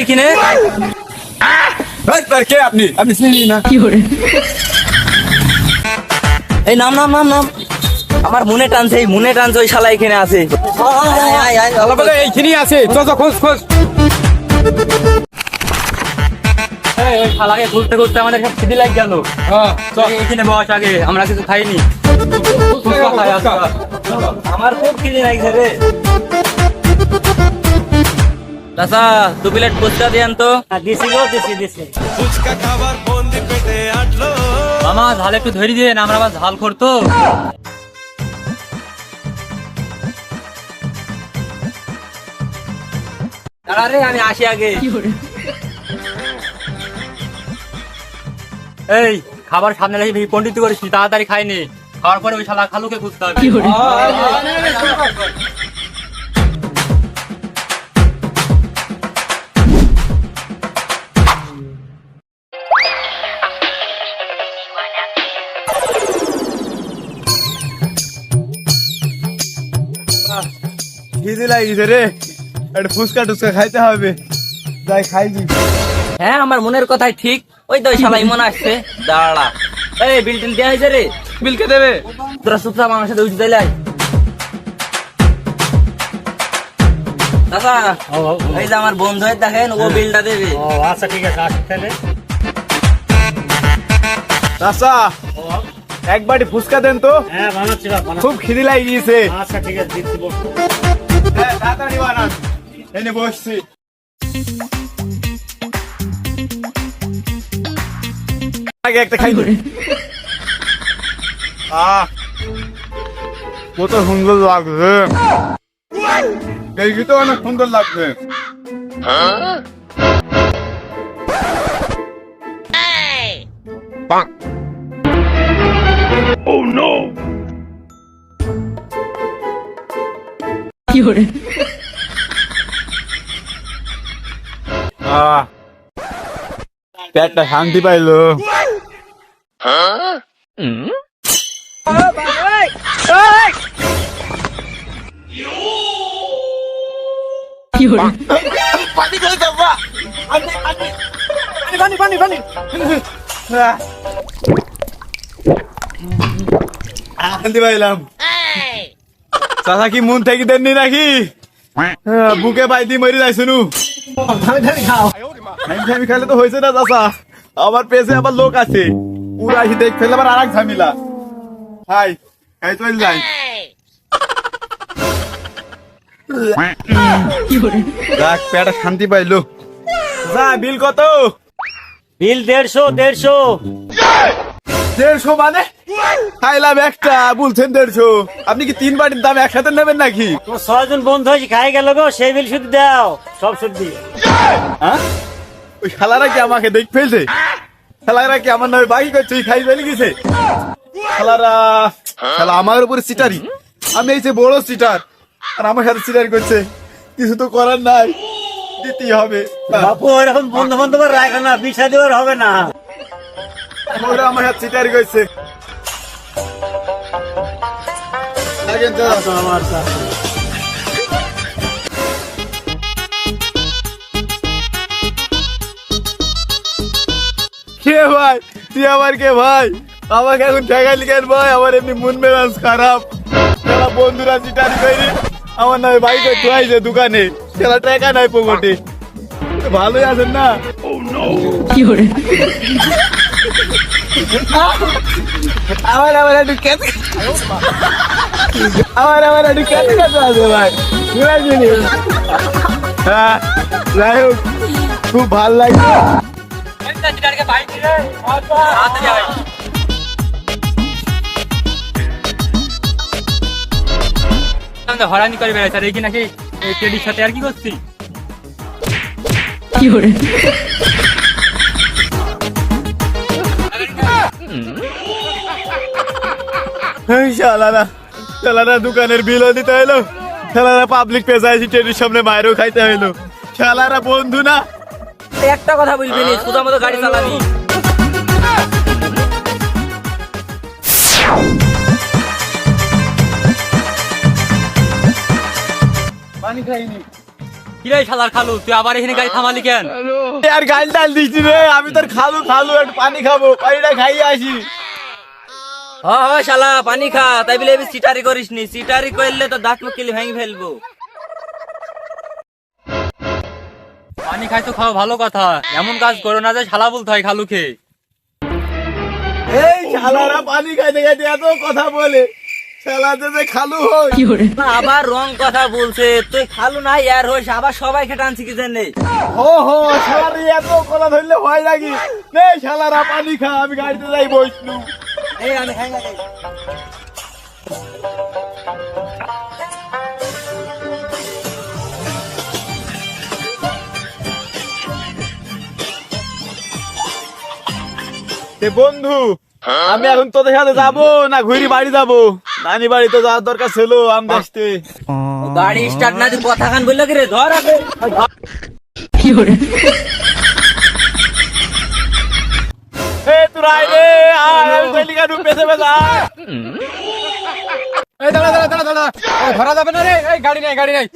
এখানে? কে আপনি? আপনি চিনি না। এই নাম নাম নাম নাম। আমার মনে টানছে এই মনে টানছে ওই শালা এখানে আছে। এইখানেই আছে। খোঁজ খোঁজ। শালাকে খুঁজতে খুঁজতে আমাদের সব খিদে লাগ গেল। হ্যাঁ চল। এই, এখানে বস আগে আমরা কিছু খাইনি। আজকে। আমার খুব খিদে লাগছে রে। চাচা দু প্লেট ফুচকা দিয়েন তো দিছি গো দিছি দিছি মামা ঝাল একটু ধরে দিয়ে আমরা আবার ঝাল করতো দাঁড়া রে আমি আসি আগে এই খাবার সামনে রেখে ভি পন্ডিত করিস তাড়াতাড়ি খাইনি খাওয়ার পরে ওই শালা খালুকে খুঁজতে হবে খিদে লাগিছে রে। একটা ফুচকা টুচকা খাইতে হবে। যাই খাইছি হ্যাঁ আমার মনের কথাই ঠিক। ওই তো ওই শালা ইমন আসছে। দাঁড়া। এই বিল টিল দেওয়া হয়েছে রে। বিল কে দেবে? তোরা সুপসা আমার সাথে উঠে দিলাই দাদা এই যে আমার বন্ধু হয়ে দেখেন ও বিলটা দেবে। আচ্ছা ঠিক আছে আসি তাহলে। চাচা। এক বাটি ফুচকা দেন তো। হ্যাঁ বানাচ্ছি খুব খিদি লাগি গিয়েছে আচ্ছা ঠিক আছে দিচ্ছি বসো। হ্যাঁ, তাড়াতাড়ি বানান। এনে বসছি। আগে একটা খাই আহ কত সুন্দর লাগছে। দেখি তো অনেক সুন্দর লাগছে। আহ। পেটটা শান্তি পাইলো। পানি পানি পানি শান্তি পাইলাম। চাচা কি মন থেকে দেননি নাকি? হ্যাঁ, বুকে পাইতি মরি যাই শুনু আমি খেলে তো হয়েছে না চাচা। আমার পেছে আবার লোক আছে। পুরা আসি দেখ ফেলে আবার আর এক ঝামেলা হাই হাই চল যাই যাক পেটা শান্তি পাইলো। যা বিল কত? বিল দেড়শো দেড়শো। দেড়শো মানে? খাইলাম একটা বলছেন দেড়শো আপনি কি তিন বাটির দাম একসাথে নেবেন নাকি? তোমার ছয়জন বন্ধু হয়েছে খাই গেল গো সেই বিল শুধু দাও সব শুদ্ধি হ্যাঁ? ওই শালারা কি আমাকে দেখ ফেলছে? শালারা কি আমার নয় বাকি করছে খাই ফেলে গেছে? শালারা শালা আমার উপরে সিটারি। আমি এই যে বড় সিটার আর আমার সাথে সিটার করছে। কিছু তো করার নাই দিতেই হবে। বাপু এরকম বন্ধু বান্ধব রাখে না বিষয় দেওয়ার হবে না। ওরা আমার সাথে সিটার করছে। কে ভাই? তুই আমার কে ভাই? আমাকে এখন ঠেকাইলি কেন ভাই? আমার এমনি মন মেজাজ খারাপ। যারা বন্ধুরা চিটারি করি। আমার নয় বাইকে ধুয়াইছে দোকানে। সেটা টাকা নাই পকেটে ভালোই আছেন না? আমার আবার একটু কেটে আমার আবার একটু কেটে কেটে আছে ভাই। হ্যাঁ যাই হোক খুব ভালো লাগছে। হরানি করে বেড়াইছে আর এই কি নাকি এই টেডির সাথে আর কি করছি? এই শালারা শালারা দোকানের বিলও দিতে হইল। শালারা পাবলিক পেশাইছি ট্রেনের সামনে মায়েরও খাইতে হইল। শালারা বন্ধু না। একটা কথা বলবি নি সুদা মতো গাড়ি চালাবি। পানি খাইনি। শালার খালু তুই আবার এখানে গাড়ি থামালি কেন? আর গাল টাল রে আমি তোর খালু খালু একটু পানি খাব পানিটা খাইয়ে আসি। শালা পানি খা। তাই বলে সিটারি করিস নি। সিটারি করলে তো দাঁত মুকিলি ভেঙে ফেলব। পানি খাই তো খাওয়া ভালো কথা। এমন কাজ করো না যে শালা বলতে হয় খালুকে। এই শালারা পানি খাইতে খাইতে এত কথা বলে। শালাতে যে খালু হয়। আবার রং কথা বলছে। তুই খালু না ইয়ার হইস। আবার সবাইকে টানছি কি জানে হো হো শালারে এত কথা ধরলে হয় নাকি? নে শালারা পানি খা আমি গাড়িতে যাই বসলু এই আমি খাই না। বন্ধু আমি এখন তোদের সাথে যাব না ঘুরি বাড়ি যাব? নানি বাড়ি তো যাওয়ার দরকার ছিল আম আসতে গাড়ি স্টার্ট না দিয়ে কথা খান বলল কি রে? ধর আগে। এ তুই রাই রে। এই দাঁড়া দাঁড়া দাঁড়া দাঁড়া। ধরা যাবে না রে। এই গাড়ি নাই গাড়ি নাই।